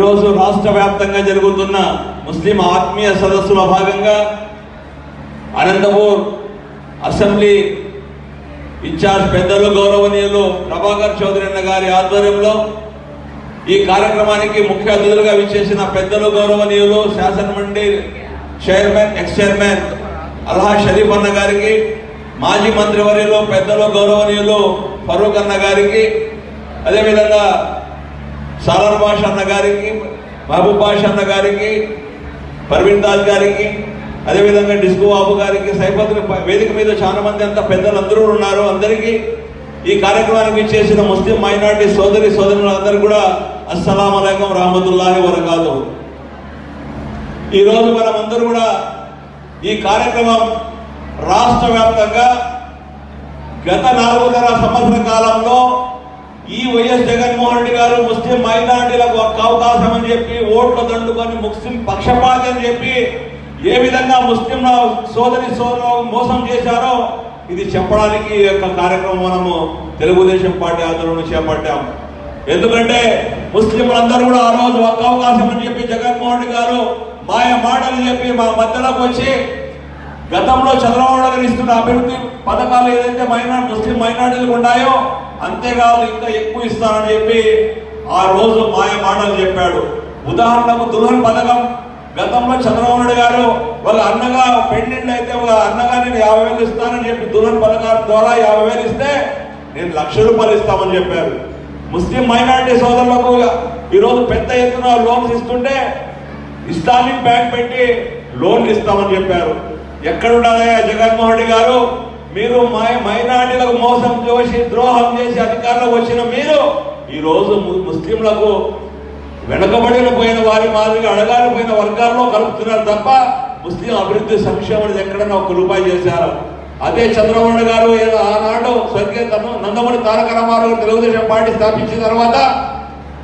ఈరోజు రాష్ట్ర వ్యాప్తంగా జరుగుతున్న ముస్లిం ఆత్మీయ సదస్సులో భాగంగా అనంతపూర్ అసెంబ్లీ ఇన్ఛార్జ్ పెద్దలు గౌరవనీయులు ప్రభాకర్ చౌదరి అన్న గారి ఆధ్వర్యంలో ఈ కార్యక్రమానికి ముఖ్య అతిథులుగా విచ్చేసిన పెద్దలు గౌరవనీయులు శాసనమండలి chairman ex chairman Alha Sharif అన్న గారికి మాజీ మంత్రివర్యులు పెద్దలు గౌరవనీయులు ఫరూక్ అన్న గారికి అదేవిధంగా సాలర్ భాష అన్న గారికి మహబూబ్ భాష అన్న గారికి పర్వీన్ దాస్ గారికి అదేవిధంగా డిస్కో బాబు గారికి సైపత్రి వేదిక మీద చాలా మంది అంతా పెద్దలందరూ ఉన్నారు. అందరికీ ఈ కార్యక్రమానికి చేసిన ముస్లిం మైనార్టీ సోదరి సోదరులందరూ కూడా అస్సలం అలైకం రహమతుల్లాహి వరకాదు ఈరోజు మనం అందరూ కూడా ఈ కార్యక్రమం రాష్ట్ర వ్యాప్తంగా గత నాలుగున్నర సంవత్సర కాలంలో ఈ వైఎస్ జగన్మోహన్ రెడ్డి గారు ముస్లిం మైనార్టీలకు ఒక్క అవకాశం అని చెప్పి ఓట్లు దండుకొని ముస్లిం పక్షపాతి అని చెప్పి ఏ విధంగా ముస్లిం సోదరి సోదరు మోసం చేశారో ఇది చెప్పడానికి ఈ యొక్క కార్యక్రమం మనము తెలుగుదేశం పార్టీ ఆధ్వర్యంలో చేపట్టాము. ఎందుకంటే ముస్లింలందరూ కూడా ఆ రోజు ఒక్క అవకాశం అని చెప్పి జగన్మోహన్ రెడ్డి గారు మాయ మాటలు చెప్పి మా మధ్యలోకి వచ్చి గతంలో చంద్రబాబు నాయుడు ఇస్తున్న అభివృద్ధి పథకాలు ఏదైతే మైనార్ ముస్లిం మైనార్టీలకు ఉన్నాయో అంతేకాదు ఇంకా ఎక్కువ ఇస్తానని చెప్పి ఆ రోజు మాయ మాటలు చెప్పాడు. ఉదాహరణకు దుల్హన్ పథకం. గతంలో చంద్రబాబు నాయుడు గారు వాళ్ళ అన్నగా పెండింగ్ అయితే వాళ్ళ అన్నగా నేను యాభై వేలు ఇస్తానని చెప్పి దుల్హన్ పథకం ద్వారా యాభై వేలు ఇస్తే నేను లక్ష రూపాయలు ఇస్తామని చెప్పారు. ముస్లిం మైనారిటీ సోదరులకు ఈరోజు పెద్ద ఎత్తున లోన్స్ ఇస్తుంటే ఇస్లామిక్ బ్యాంక్ పెట్టి లోన్లు ఇస్తామని చెప్పారు. ఎక్కడున్నారయ్యా జగన్మోహన్ రెడ్డి గారు? మీరు మై- మైనార్టీలకు మోసం చేసి ద్రోహం చేసి అధికారంలోకి వచ్చిన మీరు ఈరోజు ము- ముస్లింలకు వెనకబడిన పోయిన వారి మాదిరిగా అడగాలిపోయిన వర్గాల్లో కలుపుతున్నారు తప్ప ముస్లిం అభివృద్ధి సంక్షేమం ఎక్కడన్నా ఒక రూపాయి చేశారు. అదే చంద్రబాబు గారు ఏదో ఆనాడు స్వర్గీయ తను- నందమూరి తారక రామారావు గారు తెలుగుదేశం పార్టీ స్థాపించిన తర్వాత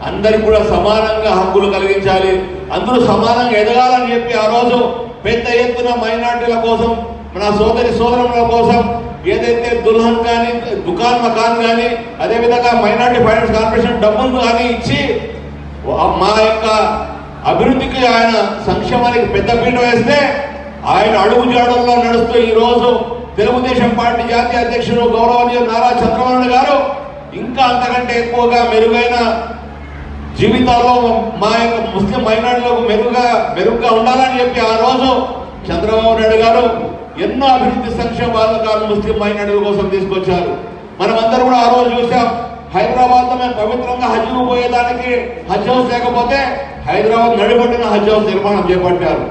అందరికి కూడా సమానంగా హక్కులు కలిగించాలి. అందరూ సమానంగా ఎదగాలని చెప్పి ఆ రోజు పెద్ద ఎత్తున మైనార్టీల కోసం మన సోదరి సోదరుల కోసం ఏదైతే దుల్హన్ కానీ దుకాన్ మకాన్ కానీ అదేవిధంగా మైనార్టీ ఫైనాన్స్ కార్పొరేషన్ డబ్బులు కానీ ఇచ్చి మా యొక్క అభివృద్ధికి ఆయన సంక్షేమానికి పెద్ద పీట వేస్తే ఆయన అడుగు జాడల్లో నడుస్తూ ఈ రోజు తెలుగుదేశం పార్టీ జాతీయ అధ్యక్షుడు గౌరవనీయులు నారా చంద్రబాబు గారు ఇంకా అంతకంటే ఎక్కువగా మెరుగైన జీవితాల్లో మా యొక్క ముస్లిం మైనార్టీలకు మెరుగ్గా మెరుగ్గా ఉండాలని చెప్పి ఆ రోజు చంద్రబాబు నాయుడు గారు ఎన్నో అభివృద్ధి సంక్షేమ పథకాలు ముస్లిం మైనార్టీల కోసం తీసుకొచ్చారు. మనమందరం కూడా ఆ రోజు చూసాం హైదరాబాద్లో మేము పవిత్రంగా హజ్కు పోయేదానికి హజ్ హౌస్ లేకపోతే హైదరాబాద్ నడిపట్టిన హజ్ హౌస్ నిర్మాణం చేపట్టారు.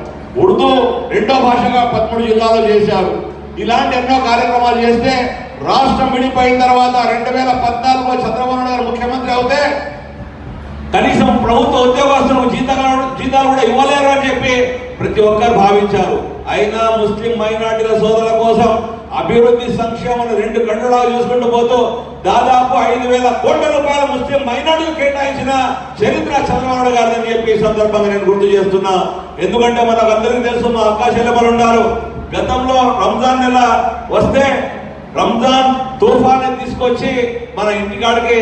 ఉర్దూ రెండో భాషగా పదమూడు జిల్లాలో చేశారు. ఇలాంటి ఎన్నో కార్యక్రమాలు చేస్తే రాష్ట్రం విడిపోయిన తర్వాత రెండు వేల పద్నాలుగులో చంద్రబాబు నాయుడు గారు ముఖ్యమంత్రి అవుతే కనీసం ప్రభుత్వ ఉద్యోగస్తులకు జీతాలు జీతాలు కూడా ఇవ్వలేరు అని చెప్పి ప్రతి ఒక్కరు భావించారు. అయినా ముస్లిం మైనార్టీల సోదరుల కోసం అభివృద్ధి సంక్షేమం రెండు గంటలా చూసుకుంటూ పోతూ దాదాపు ఐదు వేల కోట్ల రూపాయల ముస్లిం మైనార్టీలు కేటాయించిన చరిత్ర చంద్రబాబు గారు చెప్పి ఈ సందర్భంగా నేను గుర్తు చేస్తున్నా. ఎందుకంటే మనకు అందరికీ తెలుసు మా అక్క ఉన్నారు. గతంలో రంజాన్ నెల వస్తే రంజాన్ తుఫాన్ తీసుకొచ్చి మన ఇంటికాడికి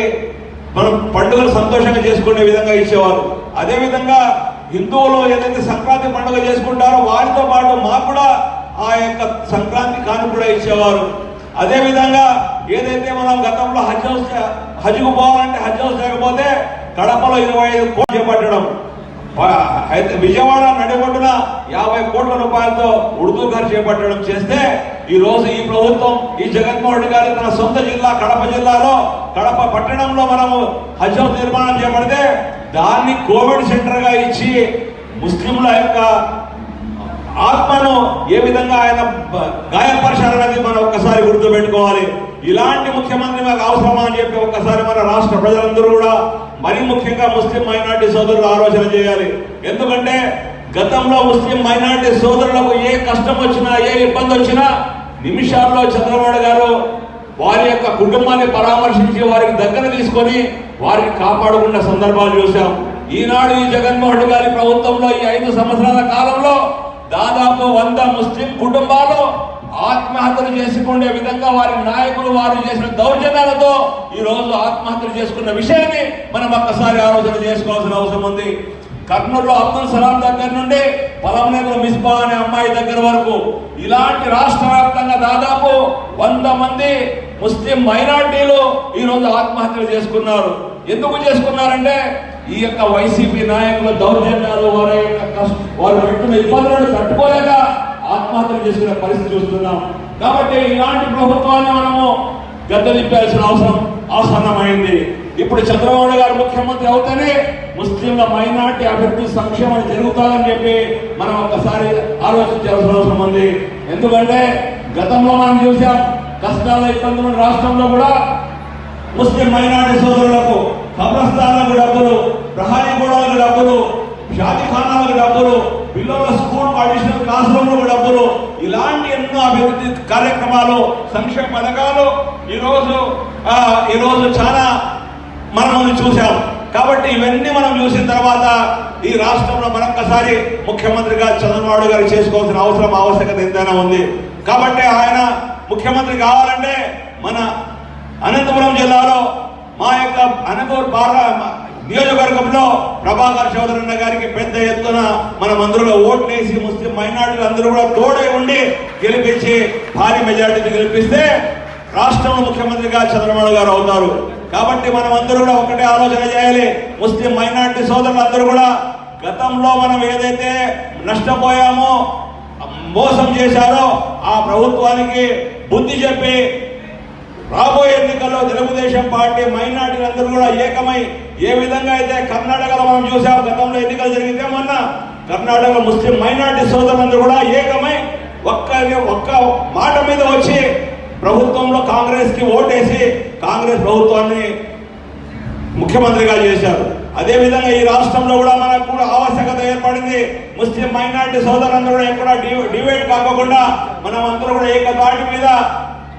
మనం పండుగలు సంతోషంగా చేసుకునే విధంగా ఇచ్చేవారు. అదే విధంగా హిందువులు ఏదైతే సంక్రాంతి పండుగ చేసుకుంటారో వారితో కూడా ఆ యొక్క సంక్రాంతి కాను కూడా ఇచ్చేవారు. అదే విధంగా ఏదైతే మనం గతంలో హజ్ హౌస్ హజ్కు పోవాలంటే హజ్ హౌస్ లేకపోతే కడపలో ఇరవై ఐదు కోట్లు చేపట్టడం. అయితే విజయవాడ నడిబొడ్డున యాభై కోట్ల రూపాయలతో ఉర్దూ గారు చేపట్టడం చేస్తే ఈ రోజు ఈ ప్రభుత్వం ఈ జగన్మోహన్ రెడ్డి గారు తన సొంత జిల్లా కడప జిల్లాలో కడప పట్టణంలో మనము హజ్ హౌస్ నిర్మాణం చేపడితే దాన్ని కోవిడ్ సెంటర్గా ఇచ్చి ముస్లింల యొక్క ఆత్మను ఏ విధంగా ఆయన బ- మనం ఒక్కసారి గుర్తుపెట్టుకోవాలి. ఇలాంటి ముఖ్యమంత్రి మాకు అవసరమా అని చెప్పి ఒక్కసారి మన రాష్ట్ర ప్రజలందరూ కూడా మరి ముఖ్యంగా ముస్లిం మైనార్టీ సోదరులు ఆలోచన చేయాలి. ఎందుకంటే గతంలో ముస్లిం మైనార్టీ సోదరులకు ఏ కష్టం వచ్చినా ఏ ఇబ్బంది వచ్చినా నిమిషాల్లో చంద్రబాబు గారు వారి యొక్క కుటుంబాన్ని పరామర్శించి వారికి దగ్గర తీసుకొని వారిని కాపాడుకున్న సందర్భాలు చూశాం. ఈనాడు ఈ జగన్మోహన్ గారి ప్రభుత్వంలో ఈ ఐదు సంవత్సరాల కాలంలో దాదాపు వంద ముస్లిం కుటుంబాలు ఆత్మహత్యలు చేసుకునే విధంగా వారి నాయకులు వారు చేసిన దౌర్జన్యాలతో ఈ రోజు ఆత్మహత్యలు చేసుకున్న విషయాన్ని మనం ఒక్కసారి ఆలోచన చేసుకోవాల్సిన అవసరం ఉంది. కర్నూలులో అబ్దుల్ సలాం దగ్గర నుండి పొలంనేరులో మిస్బా అనే అమ్మాయి దగ్గర వరకు ఇలాంటి రాష్ట్ర వ్యాప్తంగా దాదాపు వంద మంది ముస్లిం మైనార్టీలు ఈ రోజు ఆత్మహత్యలు చేసుకున్నారు. ఎందుకు చేసుకున్నారంటే ఈ యొక్క వైసీపీ నాయకుల దౌర్జన్యాలు వాళ్ళు వారు ఇబ్బందులను తట్టుకోలేక ఆత్మహత్యలు చేసుకునే పరిస్థితి చూస్తున్నాం. కాబట్టి ఇలాంటి ప్రభుత్వాన్ని మనము గద్దె దింపాల్సిన అవసరం ఆసన్నమైంది. ఇప్పుడు చంద్రబాబు గారు ముఖ్యమంత్రి అవుతేనే ముస్లింల మైనార్టీ అభివృద్ధి సంక్షేమం జరుగుతుందని చెప్పి మనం ఒక్కసారి ఆలోచించాల్సిన అవసరం ఉంది. ఎందుకంటే గతంలో మనం చూసాం కష్టాల ఇబ్బందులు రాష్ట్రంలో కూడా ముస్లిం మైనార్టీ సోదరులకు కబ్రస్థానాలకు డబ్బులు ప్రహారీ గోడలకు డబ్బులు షాదీఖానాలకు డబ్బులు పిల్లల స్కూల్ అడిషనల్ క్లాస్ రూమ్లకు డబ్బులు ఇలాంటి ఎన్నో అభివృద్ధి కార్యక్రమాలు సంక్షేమ పథకాలు ఈరోజు ఈరోజు చాలా మనం చూసాం కాబట్టి ఇవన్నీ మనం చూసిన తర్వాత ఈ రాష్ట్రంలో మరొక్కసారి ముఖ్యమంత్రిగా చంద్రబాబు గారు చేసుకోవాల్సిన అవసరం ఆవశ్యకత ఎంతైనా ఉంది. కాబట్టి ఆయన ముఖ్యమంత్రి కావాలంటే మన అనంతపురం జిల్లాలో మా యొక్క అనంతపురం పార్ల నియోజకవర్గంలో ప్రభాకర్ చౌదరన్న గారికి పెద్ద ఎత్తున మనం అందరూ ఓట్లేసి ముస్లిం మైనార్టీలు అందరూ కూడా తోడై ఉండి గెలిపించి భారీ మెజార్టీని గెలిపిస్తే రాష్ట్రంలో ముఖ్యమంత్రిగా చంద్రబాబు గారు అవుతారు. కాబట్టి మనం అందరూ కూడా ఒకటే ఆలోచన చేయాలి. ముస్లిం మైనార్టీ సోదరులందరూ కూడా గతంలో మనం ఏదైతే నష్టపోయామో మోసం చేశారో ఆ ప్రభుత్వానికి బుద్ధి చెప్పి రాబోయే ఎన్నికల్లో తెలుగుదేశం పార్టీ మైనార్టీలందరూ కూడా ఏకమై ఏ విధంగా అయితే కర్ణాటకలో మనం చూసాం గతంలో ఎన్నికలు జరిగితే మొన్న కర్ణాటకలో ముస్లిం మైనార్టీ సోదరులందరూ కూడా ఏకమై ఒక్క ఒక్క మాట మీద వచ్చి ప్రభుత్వంలో కాంగ్రెస్కి ఓటేసి కాంగ్రెస్ ప్రభుత్వాన్ని ముఖ్యమంత్రిగా చేశారు. అదే విధంగా ఈ రాష్ట్రంలో కూడా మనకు కూడా ఆవశ్యకత ఏర్పడింది. ముస్లిం మైనార్టీ సోదరులందరూ కూడా ఎక్కడ డివైడ్ కాకుండా మనం అందరూ కూడా ఏకతాటి మీద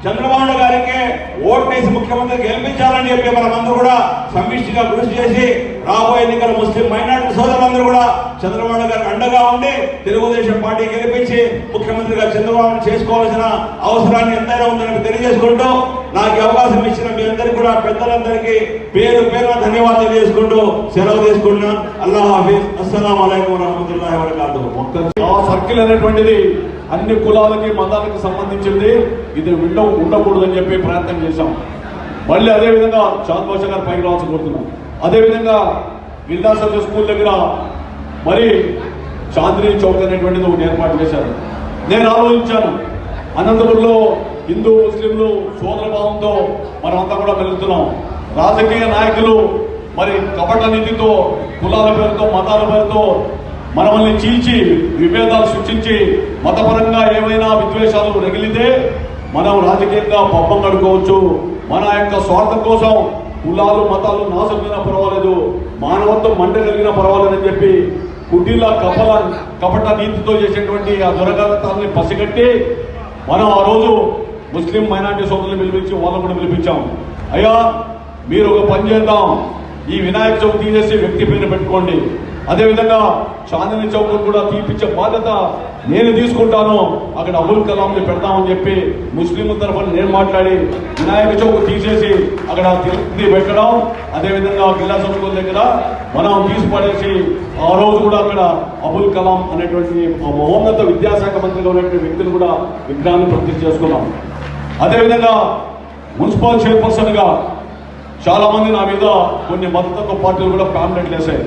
చంద్రబాబు గారికి ఓటు వేసి ముఖ్యమంత్రి గెలిపించాలని చెప్పి మనమందరూ కూడా సమిష్టిగా కృషి చేసి రాబోయే ఎన్నికల ముస్లిం మైనార్టీ సోదరులందరూ కూడా చంద్రబాబు గారికి అండగా ఉండి తెలుగుదేశం పార్టీ గెలిపించి ముఖ్యమంత్రిగా చంద్రబాబు చేసుకోవాల్సిన అవసరాన్ని ఎంతైనా ఉందని తెలియజేసుకుంటూ నాకు అవకాశం ఇచ్చిన మీ అందరికీ కూడా పెద్దలందరికీ పేరు పేరు ధన్యవాదాలు చేసుకుంటూ సెలవు తీసుకుంటున్నా. అల్లా హాఫీజ్. అస్సలం అలైకం వరహమతుల్లాహి వబరకాతుహు సర్కిల్ అనేటువంటిది అన్ని కులాలకి మతాలకు సంబంధించింది. ఇది ఉండ ఉండకూడదని చెప్పి ప్రయత్నం చేశాం. మళ్ళీ అదే విధంగా చాంద్ భాష గారు పైకి రావాల్సి కోరుతున్నాం. అదేవిధంగా విధంగా స్కూల్ దగ్గర మరి చాంద్రీ చౌక్ అనేటువంటిది ఒకటి ఏర్పాటు చేశారు. నేను ఆలోచించాను. అనంతపురంలో హిందూ ముస్లింలు సోదర భావంతో మనమంతా కూడా పెరుగుతున్నాం. రాజకీయ నాయకులు మరి కపట నీతితో కులాల పేరుతో మతాల పేరుతో మనల్ని చీల్చి విభేదాలు సృష్టించి మతపరంగా ఏమైనా విద్వేషాలు రగిలితే మనం రాజకీయంగా పబ్బం కడుకోవచ్చు. మన యొక్క స్వార్థం కోసం కులాలు మతాలు నాశనమైనా పర్వాలేదు. మానవత్వం మంట కలిగినా పర్వాలేదని చెప్పి కుటీల కపల కపట నీతితో చేసేటువంటి ఆ దురగతాన్ని పసిగట్టి మనం ఆ రోజు ముస్లిం మైనార్టీ సోదరులు పిలిపించి వాళ్ళని కూడా పిలిపించాం. అయ్యా మీరు ఒక పని చేద్దాం. ఈ వినాయక చవితి తీసేసి వ్యక్తి పేరు పెట్టుకోండి. అదేవిధంగా చాందిని చౌక్ కూడా తీపిచ్చే బాధ్యత నేను తీసుకుంటాను. అక్కడ అబుల్ కలాంని పెడతామని చెప్పి ముస్లిం తరఫున నేను మాట్లాడి వినాయక చౌక్ తీసేసి అక్కడ తిరుపతి పెట్టడం. అదేవిధంగా గిల్లా సముద్రం దగ్గర మనం తీసి పడేసి ఆ రోజు కూడా అక్కడ అబుల్ కలాం అనేటువంటి మహోన్నత విద్యాశాఖ మంత్రిగా ఉన్నటువంటి వ్యక్తులు కూడా విగ్రహాన్ని ప్రతిష్ఠ చేసుకున్నాం. అదేవిధంగా మున్సిపల్ చైర్పర్సన్గా చాలామంది నా మీద కొన్ని మద్దతు పార్టీలు కూడా ప్యాంప్లెట్లు వేశాయి